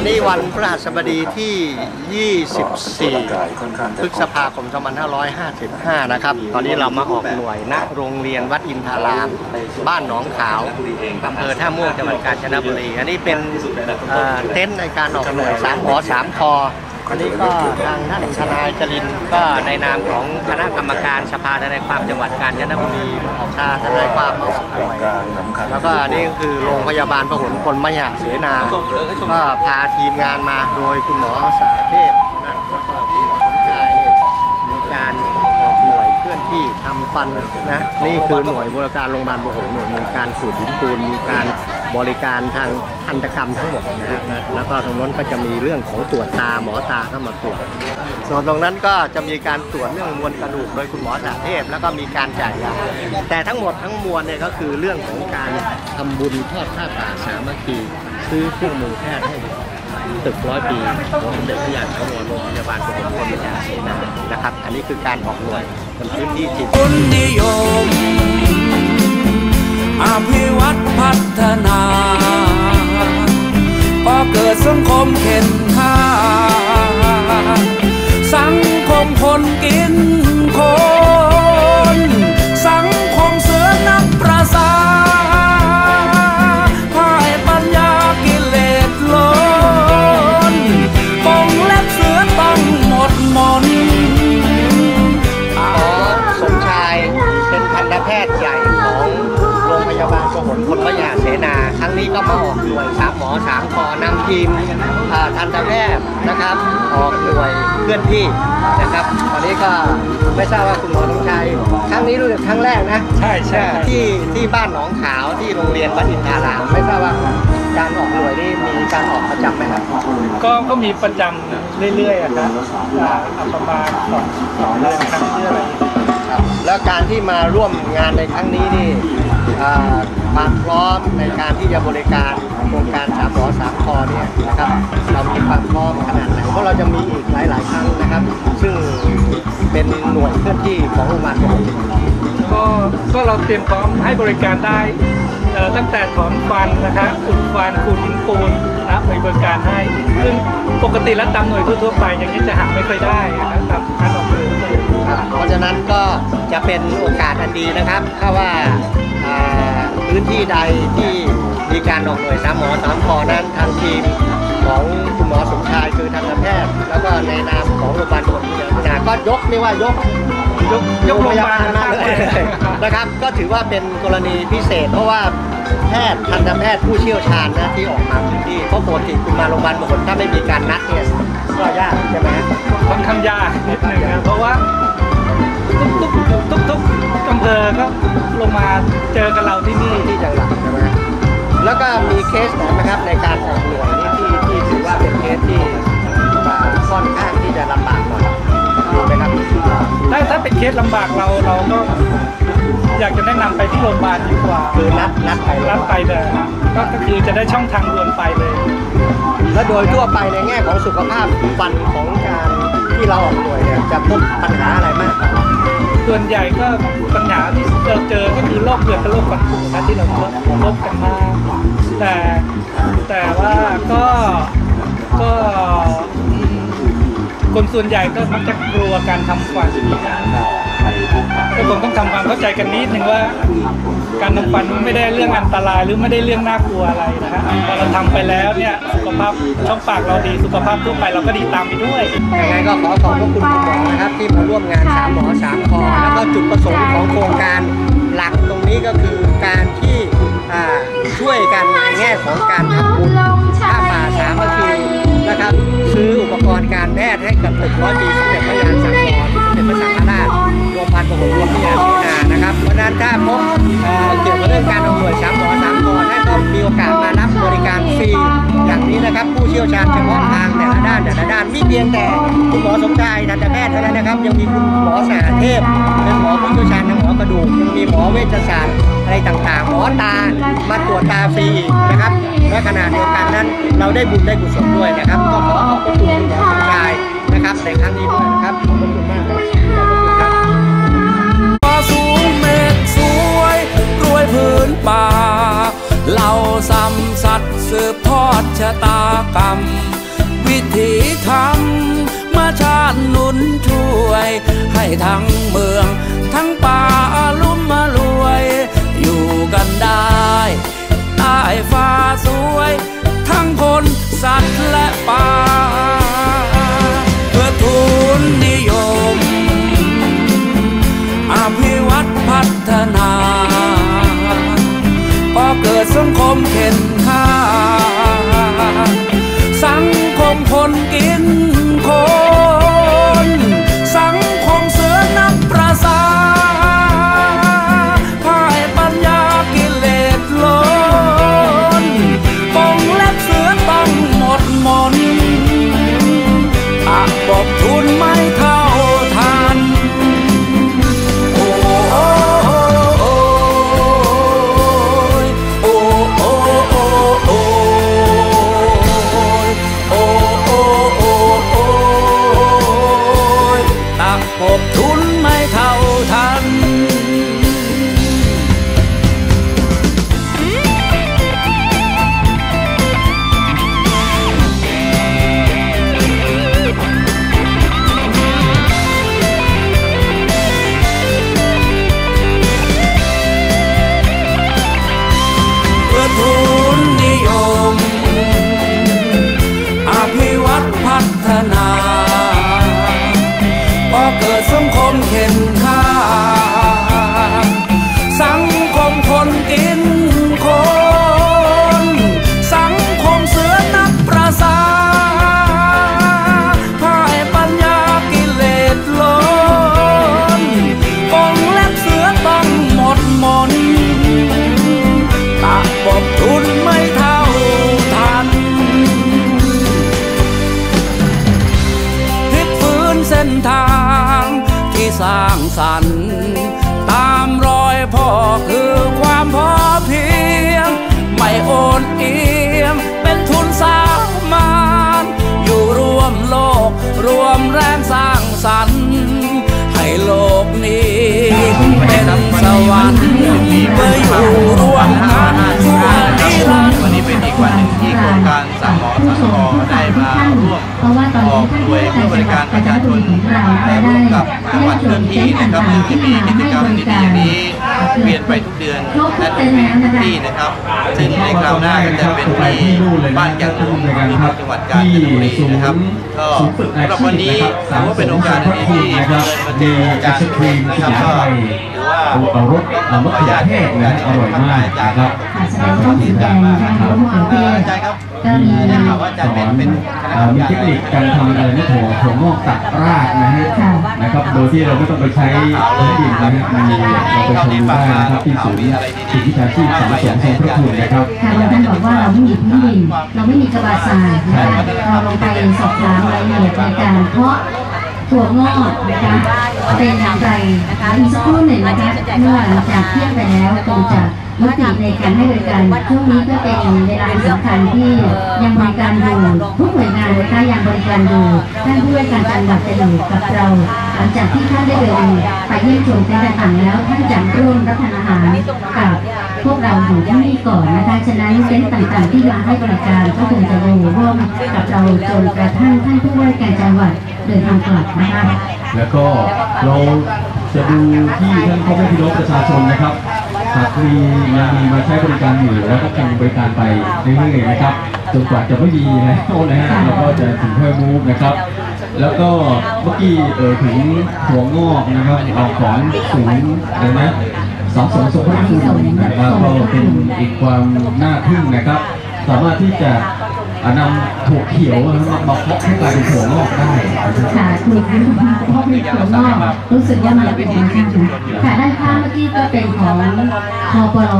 วันนี้วันพฤหัสบดีที่ 24 พฤษภาคม 2555 นะครับ ตอนนี้เรามาออกหน่วยณโรงเรียนวัดอินทาราม บ้านหนองขาวอำเภอท่าม่วงจังหวัดกาญจนบุรี อันนี้เป็นเอ่อเต็นท์ในการออกหน่วย3หอ3คอ อันนี้ก็ทางท่านทนายจรินก็ในนามของคณะกรรมการสภาทนายความจังหวัดกาญจนบุรีออกชาทนายความมาออกหน่วยแล้วก็อันนี้ก็คือโรงพยาบาลพหลพลมยาเสนาก็พาทีมงานมาโดยคุณหมอสาเทพนะแล้วก็คุณหมอสมชายมีการออกหน่วยเคลื่อนที่ทำฟันนะนี่คือหน่วยบริการโรงพยาบาลพหลหน่วยมีการขูดหินปูนมีการ บริการทางทันตกรรมทั้งหมดนะฮะแล้วก็ตรงนั้นก็จะมีเรื่องของตรวจตาหมอตาเข้ามาตรวจ ส่วนตรงนั้นก็จะมีการตรวจเรื่องมวลกระดูกโดยคุณหมอสาเทพ แล้วก็มีการจ่ายยาแต่ทั้งหมดทั้งมวลเนี่ยก็คือเรื่องของการทำบุญทอดผ้าป่าสามัคคีซื้อเครื่องมือแพทย์ให้ตึกร้อยปีของสมเด็จพระยาชวโรงพยาบาลสมเด็จพระยาเสนานะครับ อันนี้คือการออกหน่วยบนพื้นที่จริงคุณนิยม อภิวัตพัฒนาก็เกิดสังคมเข็นค่าสังคมคนกิน ลื่อนที่นะครับตอนนี้ก็ไม่ทราบว่าคุณหมอสมชายครั้งนี้รู้สึกครั้งแรกนะใช่ใช่ที่ที่บ้านหนองขาวที่โรงเรียนวัดอินทารามไม่ทราบว่าการออกหน่วยนี่มีการออกประจำไหมครับก็ก็มีประจำเรื่อยๆอะครับอ่าเอาประมาณสองสองเดือนครั้งที่อะไรอย่างเงี้ยครับแล้วการที่มาร่วมงานในครั้งนี้นี่อ่าความพร้อมในการที่จะบริการ โครงการสามหมอสามคอเนี่ยนะครับเรามีความพร้อมขนาดไหนเพราะเราจะมีอีกหลาย ๆ ครั้งนะครับ ซึ่งเป็นหน่วยเคลื่อนที่ของโรงพยาบาลปกติก็ก็เราเตรียมพร้อมให้บริการได้เอ่อตั้งแต่ถอนฟันนะครับขุดฟันขูดหินปูนนะครับบริการให้ซึ่งปกติแล้วตามหน่วยทั่วๆไป อย่างนี้จะหาไม่ค่อยได้นะครับตามการออกหน่วยทั่วไปครับเพราะฉะนั้นก็จะเป็นโอกาสอันดีนะครับถ้าว่าอ่า พื้นที่ใดที่มีการออกหน่วยสามหมอสามคอนั้นทางทีมของคุณหมอสมชายคือทันตแพทย์ แล้วก็ในนามของโรงพยาบาลตำรวจพิจารณาก็ยกเรียกว่ายกยกยกโรงพยาบาลมาเลยนะครับ ก็ถือว่าเป็นกรณีพิเศษ เพราะว่าแพทย์ทันตแพทย์ผู้เชี่ยวชาญนะที่ออกมาพื้นที่เพราะปกติคุณมาโรงพยาบาลบางคนถ้าไม่มีการนัดเนี่ยก็ยากใช่ไหมค่อนข้างยากนิดหนึ่งนะเพราะว่าทุกๆทุกๆ อำเภอก็ลงมาเจอกับเราที่นี่ที่จังหวัดใช่ไหมฮะแล้วก็มีเคสไหนไหมครับในการออกหน่วยนี่ที่ที่ถือว่าเป็นเคสที่อ่าค่อนข้างที่จะลำบากหน่อยมีไหมครับถ้าถ้าเป็นเคสลำบากเราเราก็อยากจะแนะนำไปที่โรงพยาบาลดีกว่าคือนัดนัดไปเลยรับไปเลยก็ก็คือจะได้ช่องทางด่วนไปเลย แล้วโดยทั่วไปในแง่ของสุขภาพฟันของการที่เราออกหน่วยเนี่ยจะพบปัญหาอะไรมาก ส่วนใหญ่ก็ปัญหาที่เราเจอก็คือโรคเกลือกับโรคฟันผุนะที่เราพบกันมากแต่แต่ว่าก็ก็คนส่วนใหญ่ก็มักจะกลัวการทำฟัน ก็คงต้องทำความเข้าใจกันนิดนึงว่า การทำฟันมันไม่ได้เรื่องอันตรายหรือไม่ได้เรื่องน่ากลัวอะไรนะฮะพอเราทำไปแล้วเนี่ยสุขภาพช่องปากเราดีสุขภาพทั่วไปเราก็ดีตามไปด้วยยังไงก็ขอขอบพระคุณคุณหมอนะครับที่มาร่วมงานสามหมอสามคอแล้วก็จุดประสงค์ของโครงการหลักตรงนี้ก็คือการที่อ่าช่วยกันในแง่ของการทำบุญผ้าป่าสามัคคีนะครับ ซื้ออุปกรณ์การแพทย์ให้กับตึกร้อยปีสมเด็จพระยาสังวร วมพันธุ์พหลรวมพิยาเสนานะครับ เพราะฉะนั้นถ้าพบเกี่ยวกับเรื่องการอาหน่วยสามหมอสามคอท่านก็มีโอกาสมารับบริการฟรีอย่างนี้นะครับ ผู้เชี่ยวชาญเฉพาะทางแต่ละด้านแต่ละด้านไม่เพียงแต่คุณหมอสมชายทันตแพทย์เท่านั้นนะครับ ยังมีคุณหมอสหเทพเป็นหมอผู้เชี่ยวชาญทางหมอกระดูกยังมีหมอเวชศาสตร์อะไรต่างๆ หมอตามาตรวจตาฟรีนะครับและขณะเดียวกันนั้น เราได้บุญได้กุศลด้วยนะครับก็ขอขอบคุณคุณหมอสมชายนะครับในครั้งนี้ด้วยนะครับขอบคุณ รรม วิถีธรรมมาชาตินุนช่วย ให้ทั้งเมือง ทั้งป่าลุ่มมารวย อยู่กันได้ใต้ฟ้าสวย ทั้งคนสัตว์และป่า นออกนี้หน่วยเพื่อบริการประชาชนและร่วมกับจังหวัดเคลื่อนที่นะครับซึ่งจะมีกิจกรรมดีๆอย่างนี้เปลี่ยนไปทุกเดือนและทุกปีทุกที่นะครับซึ่งในคราวหน้าก็จะเป็นที่บ้านแก่งหลวงอำเภอเมืองจังหวัดกาญจนบุรีนะครับก็สำหรับวันนี้ถือว่าเป็นโอกาสอันดีที่เดินมาเจออาจารย์นะครับก็ถือว่าเอารสเอามะเขือเทศนะอร่อยมากนะครับค่ะแสดงว่าสีแดงนะคะรสมะเขือเทศอาจารย์ครับก็มีได้ข่าวว่าอาจารย์เป็นเป็นคณะอ่ากรร มมีการเทคนิคการทำอะไรนะถั่วถั่วงอกตัดรากนะฮะค่ะนะครับ โดยที่เราไม่ต้องไปใช้เครื่องดื่มนะฮะมันมีเราไปชมได้นะครับที่ศูนย์ศูนย์วิชาชีพสารสนทรงพระคุณนะครับค่ะบางท่านบอกว่าเราไม่มีพื้นดินเราไม่มีกระบะทรายนะคะเราลงไปสอบถามรายละเอียดในการเพาะถั่วงอกนะคะเป็นอย่างไรนะคะอีกสักครู่หนึ่งนะคะเมื่อหลังจากเที่ยงไปแล้วคงจะ ยุติในการให้บริการช่วงนี้ก็เป็นเวลาสำคัญที่ยังบริการอยู่ทุกหน่วยงานนะคะยังบริการอยู่ท่านผู้ว่าการจังหวัดจะอยู่กับเรา หลังจากที่ท่านได้เดินไปเยี่ยมชมเต็นท์ต่างๆแล้วท่านจะร่วมรับประทานอาหารกับพวกเราอยู่ที่นี่ก่อนนะคะฉะนั้นเต็นท์ต่างๆที่มาให้บริการก็คงจะอยู่ร่วมกับเราจนกระทั่งท่านผู้ว่าการจังหวัดเดินทางกลับนะคะแล้วก็เราจะดูที่ท่านพ่อแม่พี่น้องประชาชนนะครับ หากมียังมีมาใช้บริการอยู่แล้วก็คงบริการไปเรื่อยๆนะครับจนกว่าจะไม่มีแล้วนะฮะเราก็จะถึงค่อยมูฟนะครับ แล้วก็เมื่อกี้เออถึงหัวงอกนะครับออกของศูนย์อะไรนะสองสองสมพระคุณนะครับก็เป็นอีกความน่าทึ่งนะครับ สามารถที่จะ นำถั่วเขียวนะครับมาเพาะให้กลายเป็นถั่วงอกได้นะครับค่ะคุยกันเพาะมีถั่วงอกรู้สึกว่ามันเป็นนะคะค่ะด้านข้างเมื่อกี้ก็เป็นของคอปล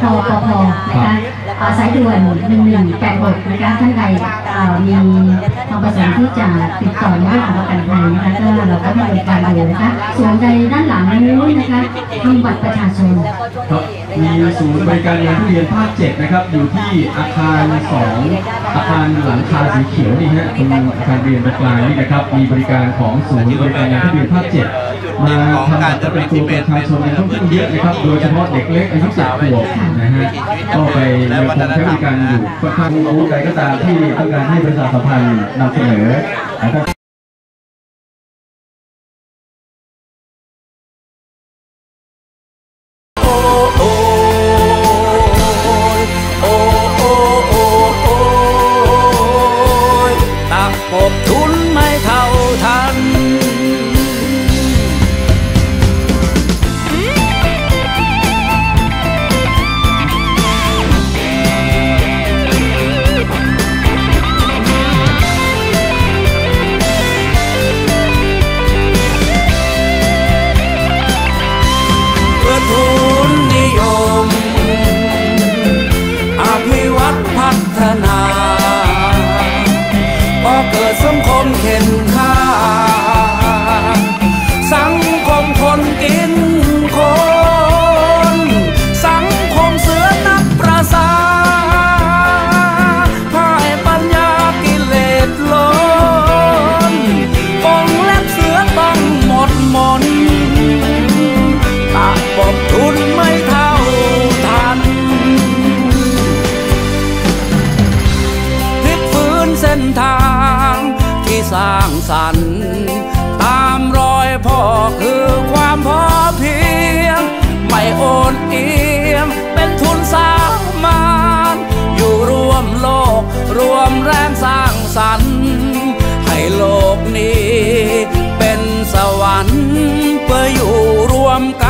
คอปพนะคะอาสายด่วน1186นะคะท่านใดมีความประสงค์ที่จะติดต่อในเรื่องของประกันภัยนะคะก็เราก็ให้บริการอยู่นะคะส่วนใดด้านหลังนู้นนะคะทำบัตรประชาชนครับ มีศูนย์บริการงานทุเรียนภาคเจ็ดนะครับ อยู่ที่อาคารสองอาคารหลังคาสีเขียวนี่ฮะตรงอาคารเรียนตรงกลางนี่นะครับ มีบริการของศูนย์บริการงานทุเรียนภาคเจ็ดมาทำบัตรประจำตัวประชาชนในค่อนข้างเยอะนะครับ โดยเฉพาะเด็กเล็กอายุสิบขวบนะฮะก็ไปยังคงใช้บริการอยู่ค่อนข้างรู้ใดก็ตามที่ต้องการให้ประชาสัมพันธ์นำเสนอนะครับ สัน ตามรอยพ่อคือความพอเพียง ไม่โอนเอียมเป็นทุนสามานอยู่รวมโลก รวมแรงสร้างสรรค์ ให้โลกนี้เป็นสวรรค์เพื่ออยู่รวมกัน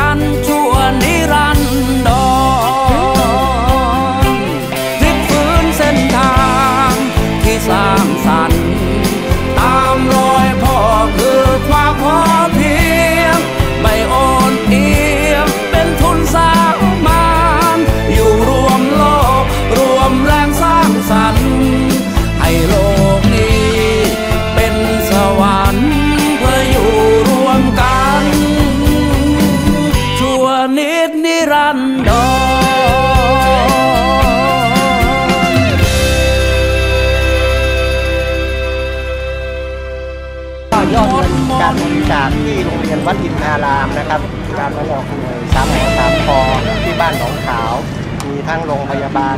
โรงพยาบาล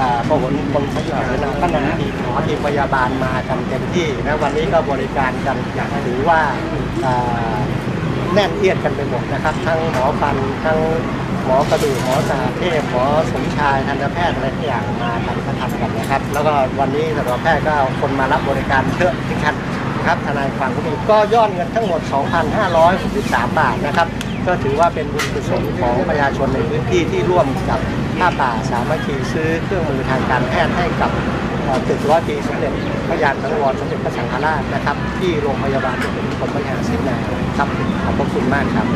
อ่าพหลกรมสยามนะก็นำทีมหมอทีมพยาบาลมากันเต็มที่นะวันนี้ก็บริการกันอย่างถือว่าแน่นเอียดกันไปหมดนะครับ ทั้งหมอฟันทั้งหมอกระดูกหมอสาเทพหมอสมชายทันตแพทย์อะไรทุกอย่างมากันมาทำกันนะครับ แล้วก็วันนี้สัตวแพทย์ก็คนมารับบริการเยอะที่คันนะครับทนายความก็มีก็ยอดเงินทั้งหมด 2,563 บาทนะครับ ก็ถือว่าเป็นบุญกุศลของประชาชนในพื้นที่ที่ร่วมกับ ผ้าป่าสามัคคีซื้อเครื่องมือทางการแพทย์ให้กับตึกร้อยปีสมเด็จพระยานสังวรสมเด็จพระสังฆราชนะครับ ที่โรงพยาบาลผมพริหารสินนาครับขอบพระคุณมากครับ